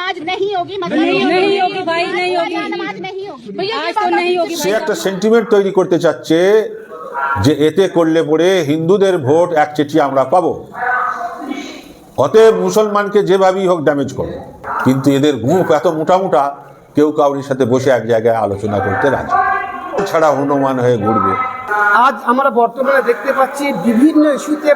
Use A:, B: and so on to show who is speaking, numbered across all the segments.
A: नमाज नहीं होगी मतलब
B: नहीं नहीं होगी भाई नहीं होगी
A: नमाज नहीं होगी
B: आज तो नहीं होगी
C: সে
B: भाई
C: একটা সেন্টিমেন্ট তৈরি করতে চাচ্ছে যে এতে করলে পরে হিন্দুদের ভোট একচেটি আমরা পাবো অতএব মুসলমানকে যেভাবেই হোক ড্যামেজ করো কিন্তু এদের মুখ এত মোটা মোটা কেউ কাউরির সাথে বসে এক জায়গায় আলোচনা করতে রাজি ছাড়া হনুমান হয়ে ঘুরবে।
D: আজ আমরা বর্তমানে দেখতে পাচ্ছি বিভিন্ন ইস্যুতে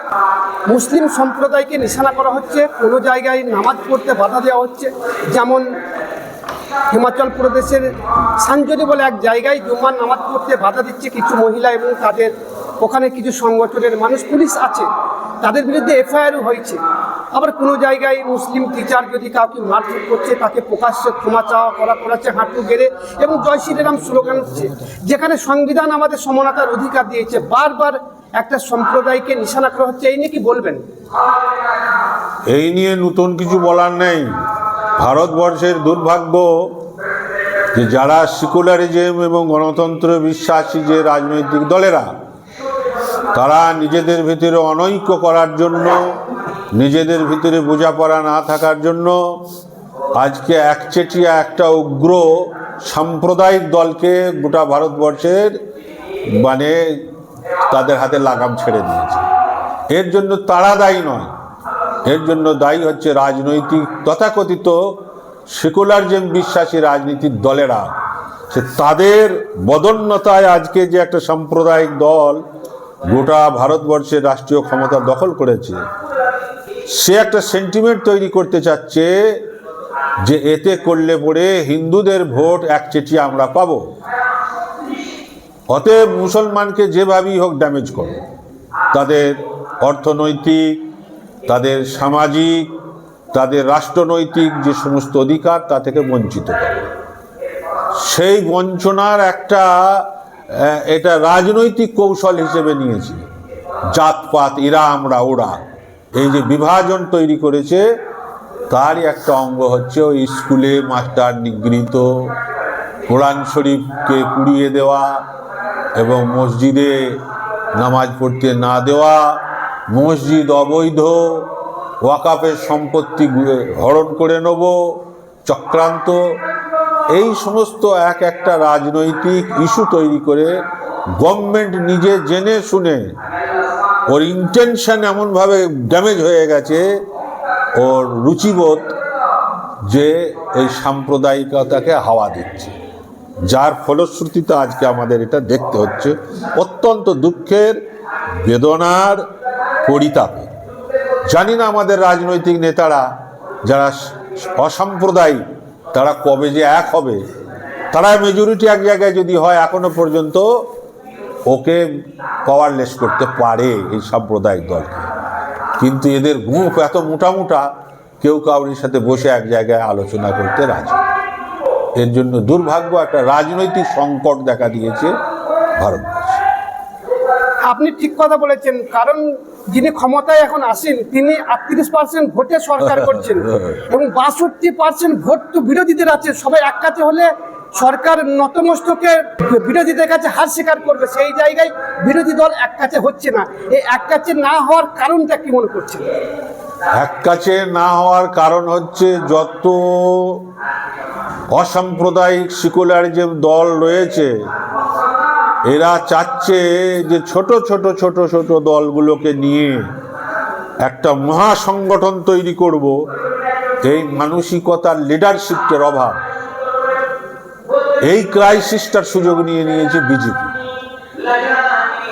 D: মুসলিম সম্প্রদায়কে নিশানা করা হচ্ছে, কোনো জায়গায় নামাজ পড়তে বাধা দেওয়া হচ্ছে। যেমন হিমাচল প্রদেশের সাঞ্জলি বলে এক জায়গায় জুম্মার নামাজ পড়তে বাধা দিচ্ছে কিছু মহিলা এবং তাদের ওখানে কিছু সংগঠনের মানুষ, পুলিশ আছে। তাদের বিরুদ্ধে এফআইআরও হয়েছে। আবার কোনো জায়গায় মুসলিম টিচার যদি কাউকে মারধর করছে, তাকে প্রকাশ্যে ক্ষমা চাওয়া করা করাচ্ছে, হাঁটু গেড়ে এবং জয় শ্রীরাম স্লোগান যেখানে সংবিধান আমাদের সমানতার অধিকার দিয়েছে, বারবার একটা সম্প্রদায়কে নিশানা করা হচ্ছে, এই নিয়ে কি বলবেন?
C: এই নিয়ে নতুন কিছু বলার নেই। ভারতবর্ষের দুর্ভাগ্য যে যারা সিকুলারিজম এবং গণতন্ত্র বিশ্বাসী যে রাজনৈতিক দলেরা, তারা নিজেদের ভিতরে অনৈক্য করার জন্য নিজেদের ভিতরে বোঝাপড়া না থাকার জন্য আজকে একচেটিয়া একটা উগ্র সাম্প্রদায়িক দলকে গোটা ভারতবর্ষের মানে তাদের হাতে লাগাম ছেড়ে দিয়েছে। এর জন্য তারা দায়ী নয়। এর জন্য দায়ী হচ্ছে রাজনৈতিক তথাকথিত সেকুলারিজম বিশ্বাসী রাজনীতির দলেরা, সে তাদের বদন্যতায় আজকে যে একটা সাম্প্রদায়িক দল গোটা ভারতবর্ষের রাষ্ট্রীয় ক্ষমতা দখল করেছে সে একটা সেন্টিমেন্ট তৈরি করতে চাচ্ছে যে এতে করলে পরে হিন্দুদের ভোট একচেটিয়া আমরা পাবো। অতএব মুসলমানকে যেভাবেই হোক ড্যামেজ করো। তাদের অর্থনৈতিক, তাদের সামাজিক, তাদের রাষ্ট্রনৈতিক যে সমস্ত অধিকার তা থেকে বঞ্চিত করে। সেই বঞ্চনার একটা এটা রাজনৈতিক কৌশল হিসেবে নিয়েছে। জাতপাত এরা আমরা ওরা এই যে বিভাজন তৈরি করেছে, তারই একটা অঙ্গ হচ্ছে ওই স্কুলে মাস্টার নিগৃহীত কোরআন শরীফকে কুড়িয়ে দেওয়া এবং মসজিদে নামাজ পড়তে না দেওয়া, মসজিদ অবৈধ, ওয়াকাফের সম্পত্তি হরণ করে নেব, চক্রান্ত, এই সমস্ত এক একটা রাজনৈতিক ইস্যু তৈরি করে গভর্নমেন্ট নিজে জেনে শুনে ওর ইন্টেনশন এমনভাবে ড্যামেজ হয়ে গেছে, ওর রুচিবোধ যে এই সাম্প্রদায়িকতাকে হাওয়া দিচ্ছে। যার ফলশ্রুতিতে আজকে আমাদের এটা দেখতে হচ্ছে। অত্যন্ত দুঃখের, বেদনার পরিতাপে। জানি না আমাদের রাজনৈতিক নেতারা, যারা অসাম্প্রদায়িক, তারা কবে যে এক হবে। তারা মেজরিটি এক জায়গায় যদি হয় এখনও পর্যন্ত ওকে পাওয়ারলেস করতে পারে এই সাম্প্রদায়িক দলকে। কিন্তু এদের মুখ এত মোটা মোটা কেউ কাউরির সাথে বসে এক জায়গায় আলোচনা করতে রাজি এর জন্য দুর্ভাগ্য একটা রাজনৈতিক সংকট দেখা দিয়েছে ভারতবর্ষে।
D: আপনি ঠিক কথা বলেছেন কারণ যিনি ক্ষমতায় এখন আসেন তিনি আটত্রিশ পার্সেন্ট ভোটে সরকার করছেন এবং বাষট্টি পার্সেন্ট ভোট তো বিরোধীদের আছে সবাই এক কাছে হলে সরকার নতমস্তকে বিরোধীদের কাছে হার স্বীকার করবে, সেই জায়গায় বিরোধী দল এক কাছে হচ্ছে না। এই এক কাছে না হওয়ার কারণটা কি মনে করছে
C: এক কাছে না হওয়ার কারণ হচ্ছে যত অসাম্প্রদায়িক সিকুলারিজম দল রয়েছে, এরা চাচ্ছে যে ছোট ছোট ছোট ছোট দলগুলোকে নিয়ে একটা মহাসংগঠন তৈরি করব। এই মানসিকতার লিডারশিপের অভাব। এই ক্রাইসিসটার সুযোগ নিয়ে নিয়েছে বিজেপি।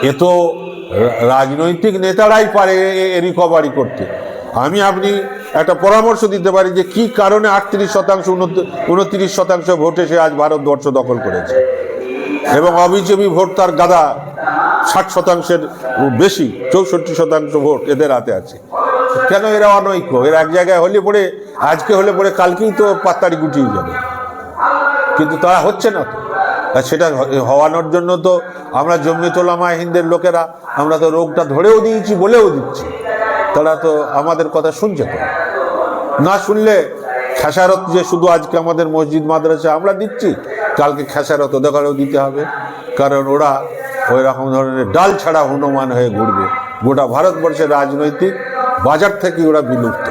C: এ তো রাজনৈতিক নেতারাই পারে রিকভারি করতে। আমি আপনি একটা পরামর্শ দিতে পারি যে কি কারণে আটত্রিশ শতাংশ উনত্রিশ শতাংশ ভোটে সে আজ ভারতবর্ষ দখল করেছে। এবং অবিজেপি ভোট তার গাদা ষাট শতাংশের বেশি, চৌষট্টি শতাংশ ভোট এদের হাতে আছে। কেন এরা অনৈক্য? এরা এক জায়গায় হলে পরে, আজকে হলে পরে কালকেই তো পাত্তারি গুটিয়ে যাবে। কিন্তু তারা হচ্ছে না তো। আর সেটা হওয়ানোর জন্য তো আমরা জমি জমিয়তলামা হিন্দের লোকেরা, আমরা তো রোগটা ধরেও দিয়েছি, বলেও দিচ্ছি। তারা তো আমাদের কথা শুনছে তো। না শুনলে খেসারত যে শুধু আজকে আমাদের মসজিদ মাদ্রাসা, আমরা দিচ্ছি। কালকে খেসারত ওদেরও দিতে হবে। কারণ ওরা ওই রকম ধরনের ডাল ছাড়া হনুমান হয়ে ঘুরবে। গোটা ভারতবর্ষের রাজনৈতিক বাজার থেকে ওরা বিলুপ্ত।